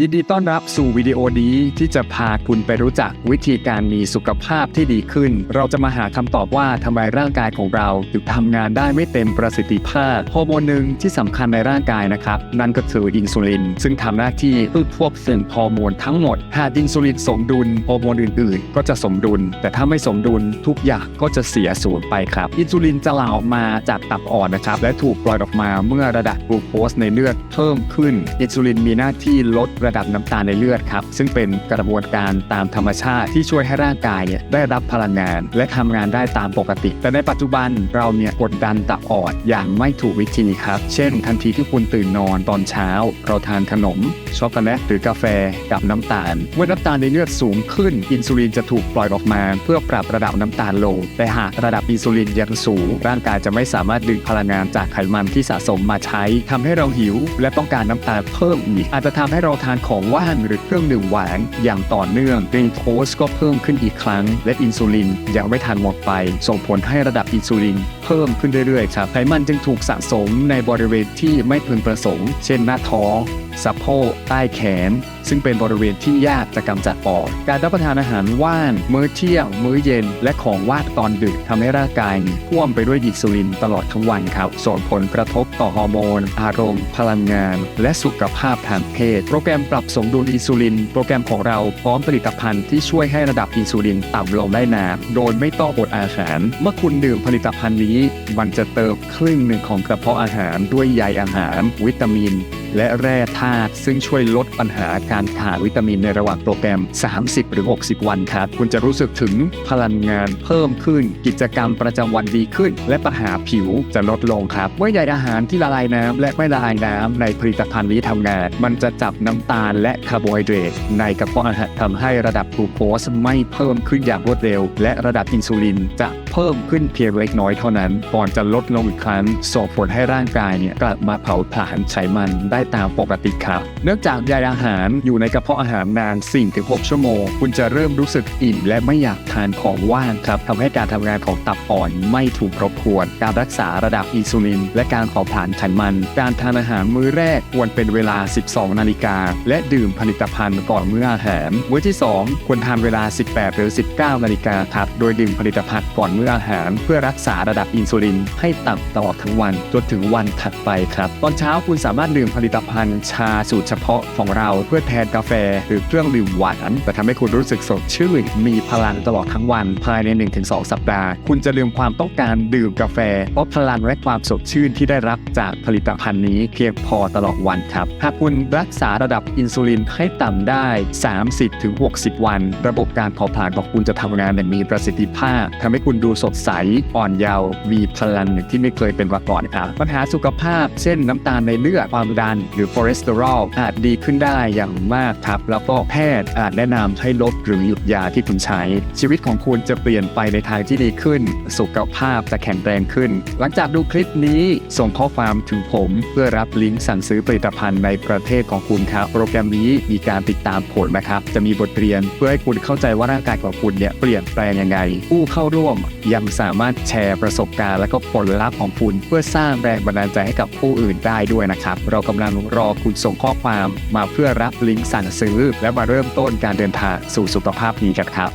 ยินดีต้อนรับสู่วิดีโอนี้ที่จะพาคุณไปรู้จักวิธีการมีสุขภาพที่ดีขึ้น เราจะมาหาคำตอบว่าทำไมร่างกายของเราถึงทำงานได้ไม่เต็มประสิทธิภาพฮอร์โมนหนึ่งที่สำคัญในร่างกายนะครับ นั่นก็คืออินซูลิน ซึ่งทำหน้าที่เพื่อควบคุมฮอร์โมนทั้งหมด หากอินซูลินสมดุลฮอร์โมนอื่นๆ ก็จะสมดุล แต่ถ้าไม่สมดุลทุกอย่างก็จะเสียสูญไปครับอินซูลินจะหลั่งออกมาจากตับอ่อนนะครับและถูกปล่อยออกมาเมื่อระดับกลูโคสในเลือดเพิ่มขึ้น อินซูลินมีหน้าที่ลดระดับน้ำตาลในเลือดครับ ซึ่งเป็นกระบวนการตามธรรมชาติที่ช่วยให้ร่างกายเนี่ยได้รับพลังงาน และทำงานได้ตามปกติ แต่ในปัจจุบันเราเนี่ยกดดันตับอ่อนอย่างไม่ถูกวิธีครับ เช่น ทันทีที่คุณตื่นนอนตอนเช้า เราทานขนมช็อกโกแลตหรือกาแฟกับน้ำตาล เมื่อน้ำตาลในเลือดสูงขึ้น อินซูลินจะถูกปล่อยออกมา เพื่อปรับระดับน้ำตาลลง แต่หากระดับอินซูลินยังสูง ร่างกายจะไม่สามารถดึงพลังงานจากไขมันที่สะสมมาใช้ทำให้เราหิว และต้องการน้ำตาลเพิ่มอีกอาจจะทำให้เราทานของว่านหรือเครื่องดื่มหวาน อย่างต่อเนื่องกรีนโคสก็เพิ่มขึ้นอีกครั้ง และอินซูลินยังไม่ทันหมดไป ส่งผลให้ระดับอินซูลิน เพิ่มขึ้นเรื่อยๆครับไขมันจึงถูกสะสมในบริเวณที่ไม่พึงประสงค์ เช่นหน้าท้อง สะโพกใต้แขน ซึ่งเป็นบริเวณที่ยากจะกำจัดออก การรับประทานอาหารว่าน มื้อเที่ยง มื้อเย็น และของว่างตอนดึกทำให้ร่างกายท่วมไปด้วยอินซูลินตลอดทั้งวันครับส่งผลกระทบต่อฮอร์โมน อารมณ์ พลังงาน และสุขภาพทางเพศ โปรแกรมปรับสมดุลอินซูลิน โปรแกรมของเราพร้อมผลิตภัณฑ์ที่ช่วยให้ระดับอินซูลินต่ำลงได้นานโดยไม่ต้องอดอาหาร เมื่อคุณดื่มผลิตภัณฑ์นี้ มันจะเติมครึ่งหนึ่งของกระเพาะอาหารด้วยใยอาหาร วิตามินและแร่ธาตุซึ่งช่วยลดปัญหาการขาดวิตามินในระหว่างโปรแกรม 30 หรือ 60 วันครับ คุณจะรู้สึกถึงพลังงานเพิ่มขึ้น กิจกรรมประจำวันดีขึ้น และปัญหาผิวจะลดลงครับเมื่อใยอาหารที่ละลายน้ำและไม่ละลายน้ำในผลิตภัณฑ์นี้ทำงาน มันจะจับน้ำตาลและคาร์โบไฮเดรตในกระเพาะอาหารทำให้ระดับกลูโคสไม่เพิ่มขึ้นอย่างรวดเร็ว และระดับอินซูลินจะเพิ่มขึ้นเพียงเล็กน้อยเท่านั้นก่อนจะลดลงอีกครั้งส่งผลให้ร่างกายเนี่ยกลับมาเผาผลาญไขมันได้ตามปกติครับ เนื่องจากใยอาหารอยู่ในกระเพาะอาหารนาน 4-6 ชั่วโมง คุณจะเริ่มรู้สึกอิ่มและไม่อยากทานของว่างครับทำให้การทำงานของตับอ่อนไม่ถูกรบกวน การรักษาระดับอินซูลิน และการเผาผลาญไขมัน การทานอาหารมื้อแรกควรเป็นเวลา 12 นาฬิกา และดื่มผลิตภัณฑ์ก่อนมื้ออาหาร มื้อที่ 2 ควรทานเวลา 18 หรือ 19 นาฬิกาครับ โดยดื่มผลิตภัณฑ์ก่อนมื้ออาหาร เพื่อรักษาระดับอินซูลิน ให้ต่ำตลอดทั้งวันจนถึงวันถัดไปครับ ตอนเช้าคุณสามารถดื่มผลิตภัณฑ์ชาสูตรเฉพาะของเราเพื่อแทนกาแฟหรือเครื่องดื่มหวานแต่ทำให้คุณรู้สึกสดชื่น มีพลังตลอดทั้งวันภายใน 1-2 สัปดาห์ คุณจะลืมความต้องการดื่มกาแฟ เพราะพลังและความสดชื่นที่ได้รับจากผลิตภัณฑ์นี้เพียงพอตลอดวันครับหากคุณรักษาระดับอินซูลินให้ต่ำได้ 30-60 วัน ระบบการเผาผลาญของคุณจะทำงานอย่างมีประสิทธิภาพทำให้คุณดูสดใสอ่อนเยาว์มีพลังที่ไม่เคยเป็นมาก่อนครับปัญหาสุขภาพเช่นน้ำตาลในเลือดความดันหรือคอเลสเตอรอลอาจดีขึ้นได้อย่างมากครับ แล้วก็แพทย์อาจแนะนำให้ลดหรือหยุดยาที่คุณใช้ ชีวิตของคุณจะเปลี่ยนไปในทางที่ดีขึ้น สุขภาพจะแข็งแรงขึ้น หลังจากดูคลิปนี้ส่งข้อความถึงผม เพื่อรับลิงก์สั่งซื้อผลิตภัณฑ์ในประเทศของคุณครับ โปรแกรมนี้มีการติดตามผลนะครับ จะมีบทเรียนเพื่อให้คุณเข้าใจว่าร่างกายของคุณเนี่ยเปลี่ยนแปลงยังไง ผู้เข้าร่วมยังสามารถแชร์ประสบการณ์และก็ผลลัพธ์ของคุณ เพื่อสร้างแรงบันดาลใจให้กับผู้อื่นได้ด้วยนะครับ เรากำลังงรอคุณส่งข้อความมาเพื่อรับลิงก์สั่งซื้อ และมาเริ่มต้นการเดินทางสู่สุขภาพดีกันครับ